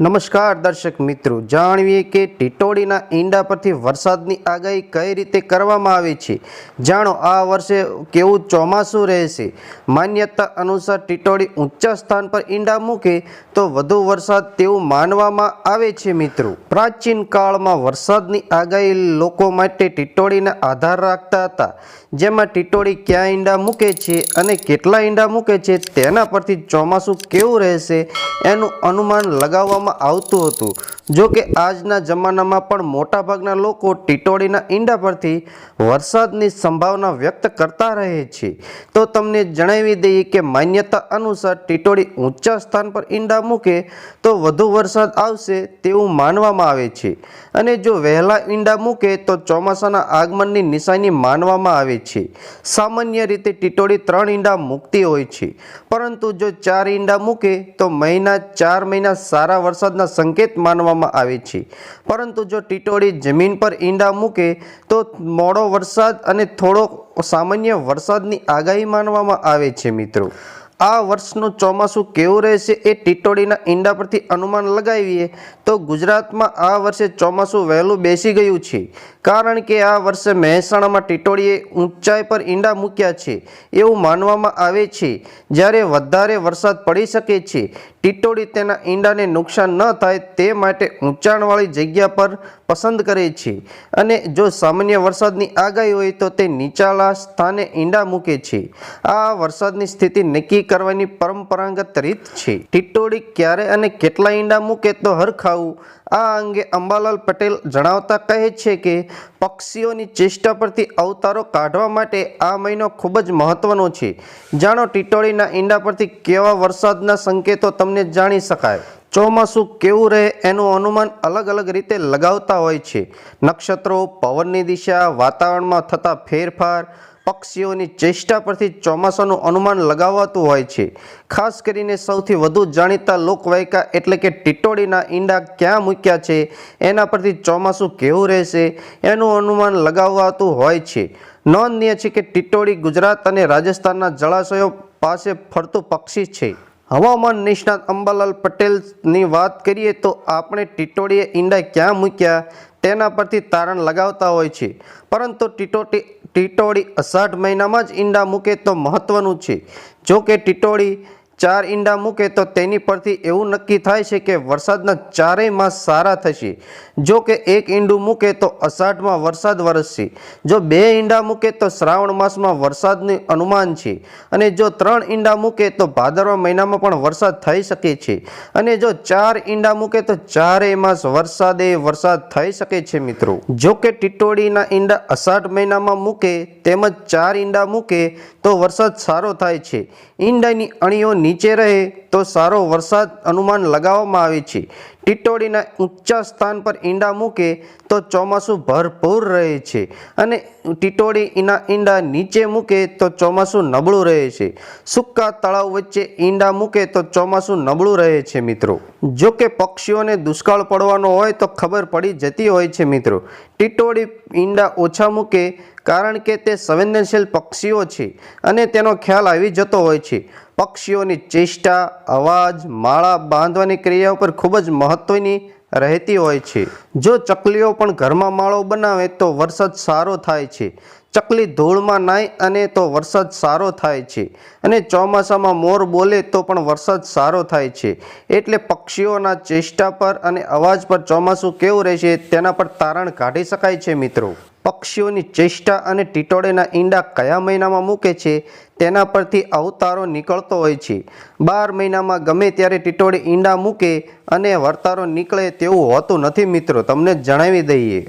નમસ્કાર દર્શક મિત્રો જાણીએ કે ટીટોડીના ઈંડા પરથી વરસાદની આગાહી કઈ રીતે કરવામાં આવી છે? જાણો, આ વર્ષે કેવું ચોમાસું રહેશે? માન્યતા અનુસાર ટીટોડી ઊંચા સ્થાન પર ઈંડા મૂકે તો વધુ વરસાદ તેવું માનવામાં આવે છે મિત્રો. પ્રાચીન કાળમાં વરસાદની આગાહી લોકો માટે ટીટોડીને આધાર રાખતા હતા. જેમાં ટીટોડી ક્યાં ઈંડા મૂકે છે અને કેટલા ઈંડા મૂકે છે તેના પરથી ચોમાસું કેવું રહેશે એનું અનુમાન લગાવવામાં આવતું હતું. જો કે આજના જમાનામાં પણ મોટાભાગના લોકો ટીટોળીના ઈંડા પરથી વરસાદની સંભાવના વ્યક્ત કરતા રહે છે. તો તમને જણાવી દઈએ કે માન્યતા અનુસાર ટીટોળી ઊંચા સ્થાન પર ઈંડા મૂકે તો વધુ વરસાદ આવશે તેવું માનવામાં આવે છે. અને જો વહેલા ઈંડા મૂકે તો ચોમાસાના આગમનની નિશાની માનવામાં આવે છે. સામાન્ય રીતે ટીટોડી ત્રણ ઈંડા મૂકતી હોય છે. પરંતુ જો ચાર ઈંડા મૂકે તો મહિના ચાર મહિના સારા વરસાદના સંકેત માનવામાં આવે છે. પરંતુ જો ટીટોળી જમીન પર ઈંડા મૂકે, તો મોડો વરસાદ અને થોડો સામાન્ય વરસાદની આગાહી માનવામાં આવે છે, મિત્રો. આ વર્ષનું ચોમાસું કેવું રહેશે એ ટીટોડીના ઈંડા પરથી અનુમાન લગાવીએ, તો ગુજરાતમાં આ વર્ષે ચોમાસું વહેલું બેસી ગયું છે. કારણ કે આ વર્ષે મહેસાણામાં ટીટોળીએ ઊંચાઈ પર ઈંડા મૂક્યા છે. એવું માનવામાં આવે છે. જ્યારે વધારે વરસાદ પડી શકે છે ટીટોડી તેના ઈંડાને નુકસાન ન થાય તે માટે ઊંચાણવાળી જગ્યા પર પસંદ કરે છે. અને જો સામાન્ય વરસાદની આગાહી હોય તો તે નીચાલા સ્થાને ઈંડા મૂકે છે. આ વરસાદની સ્થિતિ નક્કી કરવાની પરંપરાગત રીત છે. ટીટોડી ક્યારે અને કેટલા ઈંડા મૂકે તો હરખાવું. આ અંગે અંબાલાલ પટેલ જણાવતા કહે છે કે, પક્ષીઓની ચેષ્ટા પરથી અવતારો કાઢવા માટે આ મહિનો ખૂબ જ મહત્વનો છે. જાણો ટીટોળીના ઈંડા પરથી કેવા વરસાદના સંકેતો તમને જાણી શકાય. ચોમાસું કેવું રહે એનું અનુમાન અલગ અલગ રીતે લગાવતા હોય છે. નક્ષત્રો પવનની દિશા, વાતાવરણમાં થતા ફેરફાર, પક્ષીઓની ચેષ્ટા પરથી ચોમાસાનું અનુમાન લગાવાતું હોય છે. ખાસ કરીને સૌથી વધુ જાણીતા લોકવાયકા એટલે કે ટીટોળીના ઈંડા ક્યાં મૂક્યા છે, એના પરથી ચોમાસું કેવું રહેશે એનું અનુમાન લગાવાતું હોય છે. નોંધનીય છે કે ટીટોળી ગુજરાત અને રાજસ્થાનના જળાશયો પાસે ફરતું પક્ષી છે. હવામાન નિષ્ણાત અંબાલાલ પટેલની વાત કરીએ તો આપણે ટીટોડીએ ઈંડા ક્યાં મૂક્યા તેના પરથી તારણ લગાવતા હોય છે. પરંતુ ટીટોટી, ટીટોળી અષાઢ મહિનામાં જ ઈંડા મૂકે તો મહત્વનું છે. જો કે ટીટોળી ચાર ઈંડા મૂકે તો તેની પરથી એવું નક્કી થાય છે કે વરસાદના ચારેય માસ સારા થશે. જો કે એક ઈંડું મૂકે તો અષાઢમાં વરસાદ વરસશે. જો બે ઈંડા મૂકે તો શ્રાવણ માસમાં વરસાદનું અનુમાન છે. અને જો ત્રણ ઈંડા મૂકે તો ભાદરવા મહિનામાં પણ વરસાદ થઈ શકે છે. અને જો ચાર ઈંડા મૂકે તો ચારેય માસ વરસાદે વરસાદ થઈ શકે છે, મિત્રો. જો કે ટીટોડીના ઈંડા અષાઢ મહિનામાં મૂકે તેમજ ચાર ઈંડા મૂકે તો વરસાદ સારો થાય છે. ઈંડાની અણીઓ નીચે રહે. તો સારો વરસાદ અનુમાન લગાવવામાં આવે છે. ટીટોડીના ઊંચા સ્થાન પર ઈંડા મૂકે તો ચોમાસું ભરપૂર રહે છે અને ટીટોડી એના ઈંડા નીચે મૂકે તો ચોમાસું નબળું રહે છે. સૂકા તળાવ વચ્ચે ઈંડા મૂકે તો ચોમાસું નબળું રહે છે મિત્રો. જો કે પક્ષીઓને દુષ્કાળ પડવાનો હોય તો ખબર પડી જતી હોય છે મિત્રો. ટીટોડી ઈંડા ઓછા મૂકે કારણ કે તે સંવેદનશીલ પક્ષીઓ છે અને તેનો ખ્યાલ આવી જતો હોય છે. પક્ષીઓની ચેષ્ટા અવાજ, માળા બાંધવાની ક્રિયા ઉપર ખૂબ જ મહત્વની રહેતી હોય છે. જો ચકલીઓ પણ ઘરમાં માળો બનાવે તો વરસાદ સારો થાય છે. ચકલી ધૂળમાં નાય અને તો વરસાદ સારો થાય છે. અને ચોમાસામાં મોર બોલે તો પણ વરસાદ સારો થાય છે. એટલે પક્ષીઓના ચેષ્ટા પર અને અવાજ પર ચોમાસું કેવું રહેશે તેના પર તારણ કાઢી શકાય છે મિત્રો. પક્ષીઓની ચેષ્ટા અને ટીટોળેના ઈંડા કયા મહિનામાં મૂકે છે, તેના પરથી અવતારો નીકળતો હોય છે. બાર મહિનામાં ગમે ત્યારે ટીટોળી ઈંડા મૂકે અને વર્તારો નીકળે તેવું હોતું નથી મિત્રો, તમને જણાવી દઈએ.